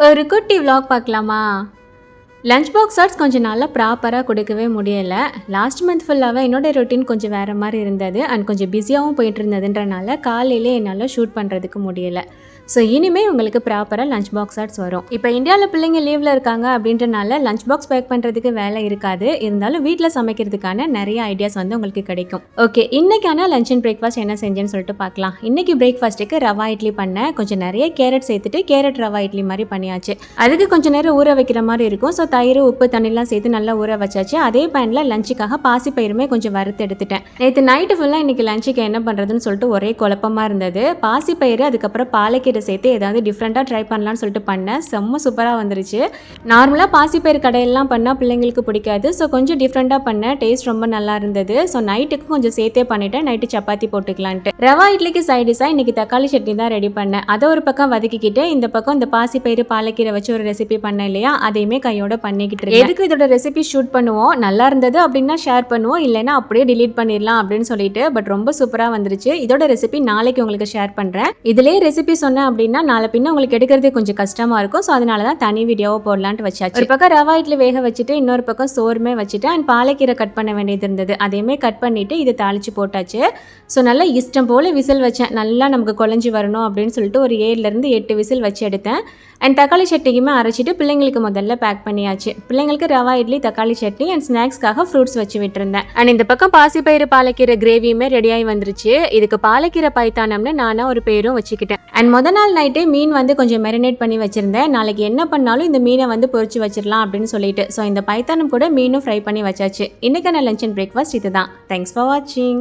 ஒரு குட்டி விலாக் பார்க்கலாமா? லஞ்ச் பாக்ஸ் ஆர்ட்ஸ் கொஞ்சம் நல்லா ப்ராப்பராக கொடுக்கவே முடியலை. லாஸ்ட் மந்த் ஃபுல்லாகவே என்னோட ரொட்டீன் கொஞ்சம் வேறு மாதிரி இருந்தது. அண்ட் கொஞ்சம் பிஸியாகவும் போயிட்டு இருந்ததுன்றனால காலையிலே என்னால் ஷூட் பண்ணுறதுக்கு முடியலை. ஸோ இனிமேல் உங்களுக்கு ப்ராப்பராக லஞ்ச் பாக்ஸ் ஆர்ட்ஸ் வரும். இப்போ இந்தியாவில் பிள்ளைங்க லீவில் இருக்காங்க அப்படின்றனால லஞ்ச் பாக்ஸ் பேக் பண்ணுறதுக்கு வேலை இருக்காது. இருந்தாலும் வீட்டில் சமைக்கிறதுக்கான நிறைய ஐடியாஸ் வந்து உங்களுக்கு கிடைக்கும். ஓகே இன்றைக்கான லஞ்ச் அண்ட் பிரேக்ஃபாஸ்ட் என்ன செஞ்சேன்னு சொல்லிட்டு பார்க்கலாம். இன்றைக்கி பிரேக்ஃபாஸ்ட்டுக்கு ரவா இட்லி பண்ணேன். கொஞ்சம் நிறைய கேரட் சேர்த்துட்டு கேரட் ரவா இட்லி மாதிரி பண்ணியாச்சு. அதுக்கு கொஞ்சம் நேரம் ஊற வைக்கிற மாதிரி இருக்கும். ஸோ தயிர் உப்பு தண்ணிலாம் சேர்த்து நல்லா ஊற வச்சாச்சு. அதே பேனில் லஞ்சுக்காக பாசிப்பயிறுமே கொஞ்சம் வறுத்து எடுத்துட்டேன். நேற்று நைட்டு ஃபுல்லாக இன்றைக்கி லஞ்சுக்கு என்ன பண்ணுறதுன்னு சொல்லிட்டு ஒரே குழப்பமாக இருந்தது. பாசிப்பயிறு அதுக்கப்புறம் பாலக்கீரை சேர்த்து ஏதாவது டிஃப்ரெண்ட்டாக ட்ரை பண்ணலாம்னு சொல்லிட்டு பண்ணேன். செம்ம சூப்பராக வந்துருச்சு. நார்மலாக பாசிப்பயிறு கடையெல்லாம் பண்ணால் பிள்ளைங்களுக்கு பிடிக்காது. ஸோ கொஞ்சம் டிஃப்ரெண்ட்டாக பண்ணேன். டேஸ்ட் ரொம்ப நல்லா இருந்தது. ஸோ நைட்டுக்கு கொஞ்சம் சேர்த்தே பண்ணிவிட்டேன் நைட்டு சப்பாத்தி போட்டுக்கலான்ட்டு. ரவா இட்லிக்கு சைடிஷாக இன்னைக்கு தக்காளி சட்னி தான் ரெடி பண்ணேன். அதை ஒரு பக்கம் வதக்கிக்கிட்டு இந்த பக்கம் இந்த பாசிப்பயிறு பாலக்கீரை வச்சு ஒரு ரெசிபி பண்ணேன் இல்லையா? அதையுமே கையோட பண்ணிக்கிட்டு இருக்கேன். எதுக்கு இதோட ரெசிபி ஷூட் பண்ணுவோம்? நல்லா இருந்தது அப்படின்னா ஷேர் பண்ணுவோம். இல்லைன்னா அப்படியே டிலீட் பண்ணிடலாம் அப்படின்னு சொல்லிட்டு பட் ரொம்ப சூப்பராக வந்துருச்சு. இதோட ரெசிபி நாளைக்கு உங்களுக்கு ஷேர் பண்ணுறேன் இதுலேயே ரெசிபி சொன்னேன் அப்படின்னா நாளை பின்ன உங்களுக்கு எடுக்கிறது கொஞ்சம் கஷ்டமாக இருக்கும். ஸோ அதனால தான் தனி வீடியோவை போடலான்ட்டு வச்சாச்சு. ஒரு பக்கம் ரவா இட்லி வேக வச்சுட்டு இன்னொரு பக்கம் சோறுமே வச்சுட்டு அண்ட் பாலைக்கீரை கட் பண்ண வேண்டியது இருந்தது. அதையுமே கட் பண்ணிவிட்டு இதை தாளிச்சு போட்டாச்சு. ஸோ நல்லா இஷ்டம் போல் விசில் வச்சேன். நல்லா நமக்கு குழஞ்சி வரணும் அப்படின்னு சொல்லிட்டு ஒரு ஏழுலேருந்து எட்டு விசில் வச்சு எடுத்தேன். அண்ட் தக்காளி சட்னிக்குமே அரைச்சிட்டு பிள்ளைங்களுக்கு முதல்ல பேக் பண்ணியாச்சு பிள்ளைங்களுக்கு ரவா இட்லி தக்காளி சட்னி அண்ட் ஸ்நாக்ஸ்க்காக ஃப்ரூட்ஸ் வச்சு விட்டுருந்தேன். அண்ட் இந்த பக்கம் பாசிப்பயிறு பாலக்கீரை கிரேவியுமே ரெடியாகி வந்துருச்சு. இதுக்கு பாலக்கீரை பைத்தானம்னு நானா ஒரு பேரும் வச்சுக்கிட்டேன். அண்ட் முத நாள் நைட்டே மீன் வந்து கொஞ்சம் மெரினேட் பண்ணி வச்சிருந்தேன். நாளைக்கு என்ன பண்ணாலும் இந்த மீனை வந்து பொறிச்சு வச்சிடலாம் அப்படின்னு சொல்லிட்டு. ஸோ இந்த பைத்தானம் கூட மீனும் ஃப்ரை பண்ணி வச்சாச்சு. இன்னைக்கான லஞ்ச் அண்ட் பிரேக்ஃபாஸ்ட் இதுதான். தேங்க்ஸ் ஃபார் வாட்சிங்